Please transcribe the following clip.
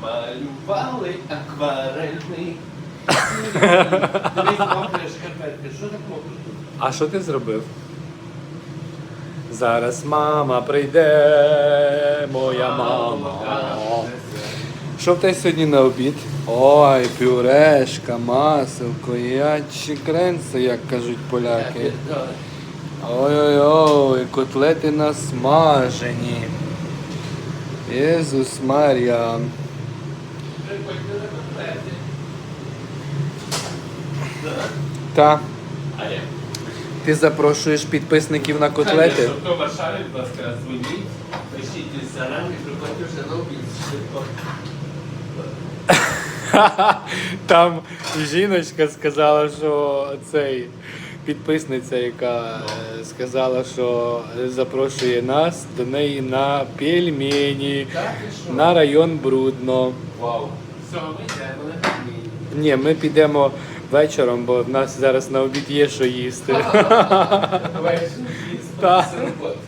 намалювали акварельний. Дивись, мокра шкарпетка. Що так мокро тут? А що ти зробив? Зараз мама прийде, моя мама. Що в тебе сьогодні на обід? Ой, пюрешка, маселко, ячі кренси, як кажуть поляки. Ой-ой-ой, котлети насмажені. Єзус Марія. Та, А як? ти запрошуєш підписників на котлети? Хто в Варшаві, будь ласка, дзвоніть, пишіть інстаграм і приходьте вже на обід. Швидко. Там жіночка сказала, що цей підписниця, яка е, сказала, що запрошує нас до неї на пельмені, Так і що? на район Брудно. Вау. Все, ми йдемо на пельмені. Ні, ми підемо вечором, бо в нас зараз на обід є що їсти. Роботи.